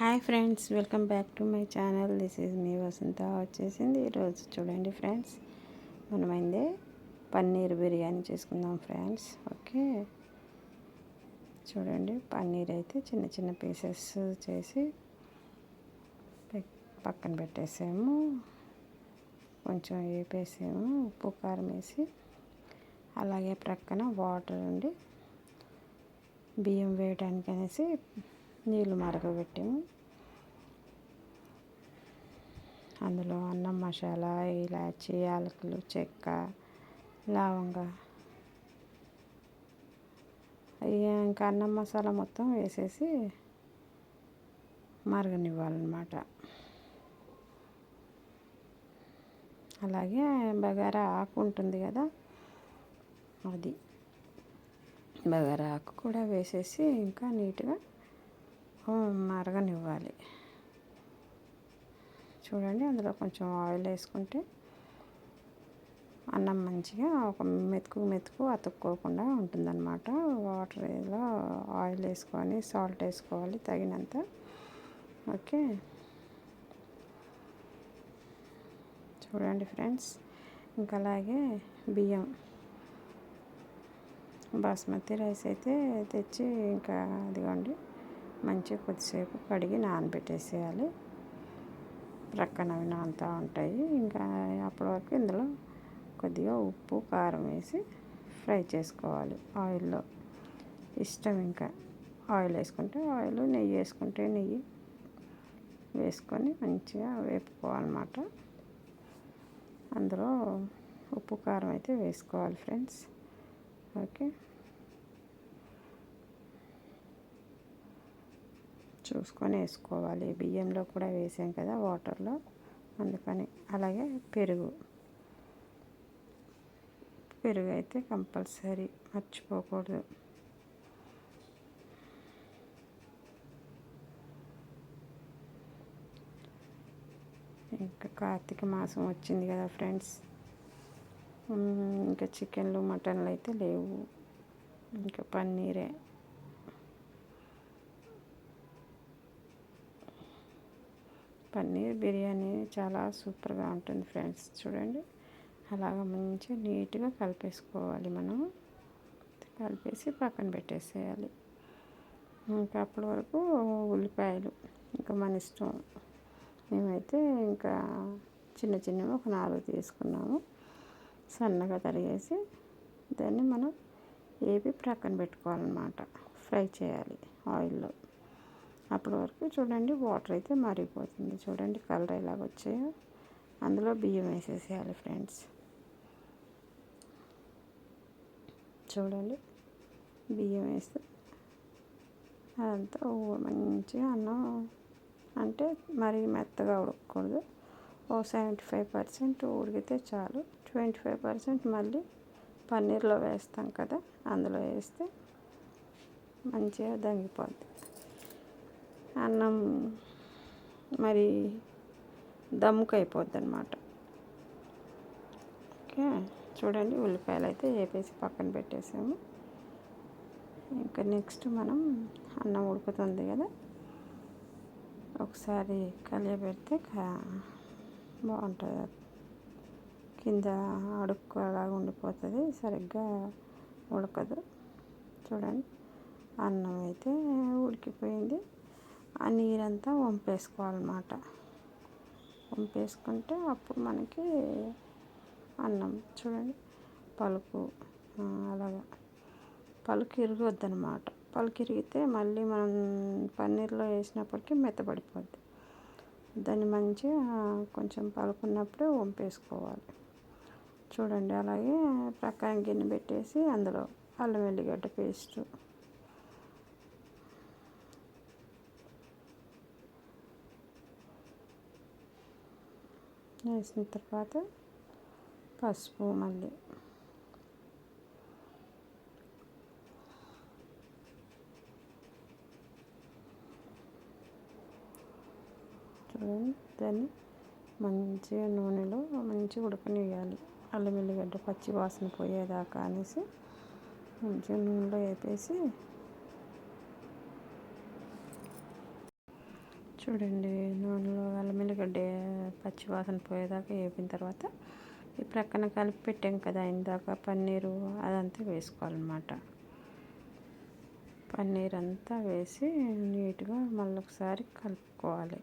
Hi friends welcome back to my channel. This is me Vasantha. వచ్చేసింది ఈరోజు చూడండి friends. మనమైందే paneer biryani చేసుకుందాం ఫ్రెండ్స్. ఓకే. చూడండి పన్నీర్ అయితే చిన్న చిన్న పీసెస్ చేసి పక్కన పెట్టేసాము. కొంచెం వేపేసాము ఉప్పు కారం వేసి అలాగే ప్రక్కన వాటర్ ఉండి బియ్యం వేయడానికి అనేసి నీళ్ళు మరగబెట్టాము. అందులో అన్నం మసాలా ఇలాచి యాలకులు చెక్క లవంగ ఇంకా అన్నం మసాలా మొత్తం వేసేసి మరగనివ్వాలన్నమాట. అలాగే బగారా ఆకు ఉంటుంది కదా అది. బగారా ఆకు కూడా వేసేసి ఇంకా నీట్గా మరగనివ్వాలి. చూడండి అందులో కొంచెం ఆయిల్ వేసుకుంటే అన్నం మంచిగా ఒక మెతుకు మెతుకు అతుక్కోకుండా ఉంటుందన్నమాట. వాటర్లో ఆయిల్ వేసుకొని సాల్ట్ వేసుకోవాలి తగినంత. ఓకే? చూడండి ఫ్రెండ్స్ ఇంకా అలాగే బియ్యం. బాస్మతి రైస్ అయితే తెచ్చి ఇంకా అదిగోండి. మంచిగా కొద్దిసేపు కడిగి నానబెట్టేసేయాలి. ప్రక్కన అవి నానుతూ ఉంటాయి. ఇంకా అప్పటి వరకు ఇందులో కొద్దిగా ఉప్పు కారం వేసి ఫ్రై చేసుకోవాలి ఆయిల్లో. ఇష్టం ఇంకా ఆయిల్ వేసుకుంటే ఆయిల్ నెయ్యి వేసుకుంటే నెయ్యి వేసుకొని మంచిగా వేపుకోవాలన్నమాట. అందులో ఉప్పు కారం అయితే వేసుకోవాలి ఫ్రెండ్స్. ఓకే. చూసుకొని వేసుకోవాలి. బియ్యంలో కూడా వేసాం కదా వాటర్లో అందుకని. అలాగే పెరుగు. పెరుగు అయితే కంపల్సరీ మర్చిపోకూడదు. ఇంకా కార్తీక మాసం వచ్చింది కదా ఫ్రెండ్స్. ఇంకా చికెన్లు మటన్లు అయితే లేవు. ఇంకా పన్నీరే. పన్నీర్ బిర్యానీ చాలా సూపర్గా ఉంటుంది ఫ్రెండ్స్. చూడండి. అలాగ మంచిగా నీట్గా కలిపేసుకోవాలి మనం. కలిపేసి పక్కన పెట్టేసేయాలి. ఇంకా అప్పటి వరకు ఉల్లిపాయలు ఇంకా మన ఇష్టం. మేమైతే ఇంకా చిన్న చిన్నవి ఒక నాలుగు తీసుకున్నాము. సన్నగా తరిగేసి దాన్ని మనం ఏపి ప్రక్కన పెట్టుకోవాలన్నమాట. ఫ్రై చేయాలి ఆయిల్లో. అప్పటి వరకు చూడండి వాటర్ అయితే మారిపోతుంది. చూడండి కలర్ ఇలాగ వచ్చాయో. అందులో బియ్యం వేసేసేయాలి ఫ్రెండ్స్. చూడండి. బియ్యం వేస్తే అదంతా మంచిగా అన్నం అంటే మరీ మెత్తగా ఉడకకూడదు. ఓ సెవెంటీ ఫైవ్ పర్సెంట్ ఉడికితే చాలు. ట్వంటీ ఫైవ్ పర్సెంట్ మళ్ళీ పన్నీర్లో వేస్తాం కదా అందులో వేస్తే మంచిగా దంగిపోద్ది. అన్నం మరి దమ్ముకు అయిపోద్ది అనమాట ఓకే చూడండి ఉల్లిపాయలు అయితే వేపేసి పక్కన పెట్టేసాము. ఇంకా నెక్స్ట్ మనం అన్నం ఉడుకుతుంది కదా. ఒకసారి కలియబెడితే బాగుంటుంది. కింద అడుక్కోలాగా ఉండిపోతుంది సరిగ్గా ఉడకదు. చూడండి అన్నం అయితే ఉడికిపోయింది. ఆ నీరంతా వంపేసుకోవాలన్నమాట. వంపేసుకుంటే అప్పుడు మనకి అన్నం చూడండి పలుకు అలాగా. పలుకు ఇరగొద్దనమాట పలుకు ఇరిగితే మళ్ళీ మనం పన్నీర్లో వేసినప్పటికీ మెత్తబడిపోద్ది. దాన్ని మంచిగా కొంచెం పలుకున్నప్పుడే వంపేసుకోవాలి. చూడండి అలాగే ప్రక్కన గిన్నె పెట్టేసి అందులో అల్లం వెల్లిగడ్డ పేస్టు వేసిన తర్వాత పసుపు మళ్ళీ చూడండి దాన్ని మంచిగా నూనెలో మంచిగా ఉడకనివ్వాలి అల్లం వెల్లిగడ్డ పచ్చి వాసన పోయేదాకా అనేసి మంచిగా నూనెలో వేపేసి చూడండి నూనెలో అల్లం ఎల్లిగడ్డ పచ్చివాసన పోయేదాకా వేపిన తర్వాత ఈ ప్రక్కన కలిపి పెట్టాం కదా ఇందాక పన్నీరు అదంతా వేసుకోవాలన్నమాట. పన్నీర్ అంతా వేసి నీట్గా మళ్ళీ ఒకసారి కలుపుకోవాలి.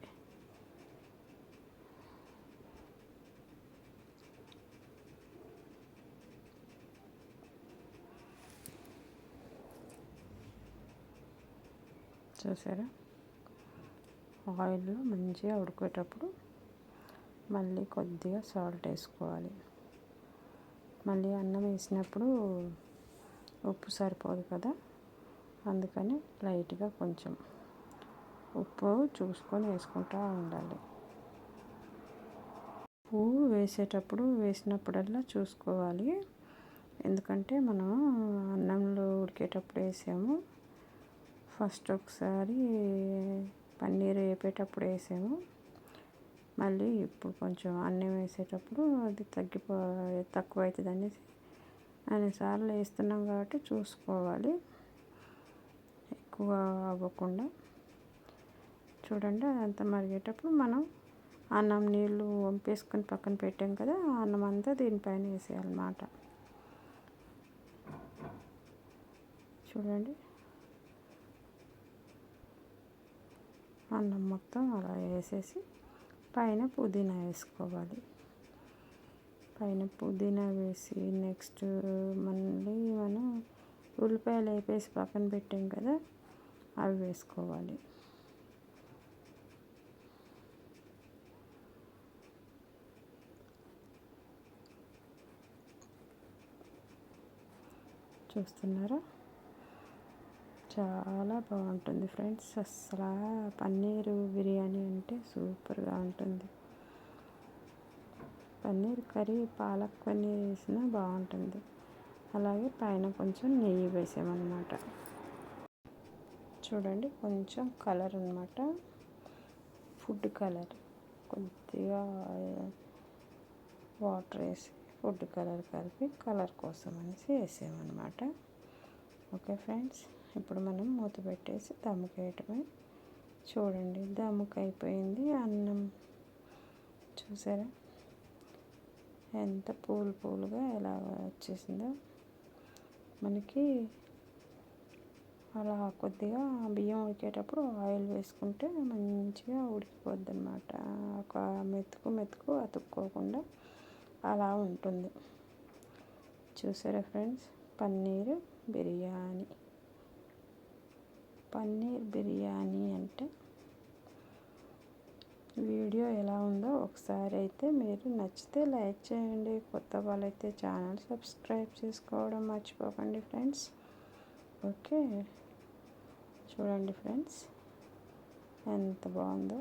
చూసారా? ఆయిల్లో మంచిగా ఉడికేటప్పుడు మళ్ళీ కొద్దిగా సాల్ట్ వేసుకోవాలి. మళ్ళీ అన్నం వేసినప్పుడు ఉప్పు సరిపోదు కదా అందుకని లైట్గా కొంచెం ఉప్పు చూసుకొని వేసుకుంటూ ఉండాలి. పువ్వు వేసేటప్పుడు వేసినప్పుడల్లా చూసుకోవాలి. ఎందుకంటే మనం అన్నంలో ఉడికేటప్పుడు వేసాము. ఫస్ట్ ఒకసారి పన్నీరు వేపేటప్పుడు వేసాము. మళ్ళీ ఇప్పుడు కొంచెం అన్నం వేసేటప్పుడు అది తగ్గిపో తక్కువ అవుతుంది అనేసి అన్నిసార్లు వేస్తున్నాం కాబట్టి చూసుకోవాలి. ఎక్కువ అవ్వకుండా. చూడండి అదంతా మరిగేటప్పుడు మనం అన్నం నీళ్ళు వంపేసుకొని పక్కన పెట్టాం కదా అన్నం అంతా దీనిపైన వేసేయాలన్నమాట. చూడండి. అన్నం మొత్తం అలా వేసేసి పైన పుదీనా వేసుకోవాలి. పైన పుదీనా వేసి నెక్స్ట్ మళ్ళీ మనం ఉల్లిపాయలు వేపేసి పక్కన పెట్టాం కదా అవి వేసుకోవాలి. చూస్తున్నారా? చాలా బాగుంటుంది ఫ్రెండ్స్. అసలు పన్నీరు బిర్యానీ అంటే సూపర్గా ఉంటుంది. పన్నీర్ కర్రీ పాలక్ పన్నీర్ వేసినా బాగుంటుంది. అలాగే పైన కొంచెం నెయ్యి వేసామన్నమాట. చూడండి కొంచెం కలర్ అనమాట ఫుడ్ కలర్. కొద్దిగా వాటర్ వేసి ఫుడ్ కలర్ కలిపి కలర్ కోసం అనేసి వేసామన్నమాట. Okay friends. ఇప్పుడు మనం మూత పెట్టేసి దమ్ముకేయటమే. చూడండి దమ్ముకు అయిపోయింది అన్నం. చూసారా? ఎంత పూలు పూలుగా ఎలా వచ్చేసిందో. మనకి అలా కొద్దిగా బియ్యం ఉడికేటప్పుడు ఆయిల్ వేసుకుంటే మంచిగా ఉడికిపోద్ది అనమాట ఒక మెతుకు మెతుకు అతుక్కోకుండా అలా ఉంటుంది. చూసారా ఫ్రెండ్స్? పన్నీరు బిర్యానీ. పన్నీర్ బిర్యానీ అంటే వీడియో ఎలా ఉందో ఒకసారి అయితే మీరు నచ్చితే లైక్ చేయండి. కొత్త వాళ్ళైతే ఛానల్ సబ్స్క్రైబ్ చేసుకోవడం మర్చిపోకండి ఫ్రెండ్స్. ఓకే చూడండి ఫ్రెండ్స్ ఎంత బాగుందో.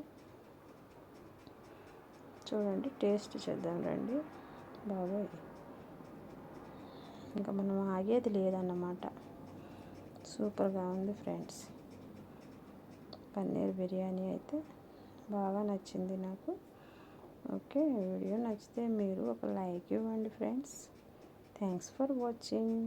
చూడండి టేస్ట్ చేద్దాం రండి. బాబోయ్ ఇంకా మనం ఆగేది లేదన్నమాట. సూపర్గా ఉంది ఫ్రెండ్స్. పన్నీర్ బిర్యానీ అయితే బాగా నచ్చింది నాకు. ఓకే వీడియో నచ్చితే మీరు ఒక లైక్ ఇవ్వండి ఫ్రెండ్స్. Thanks for watching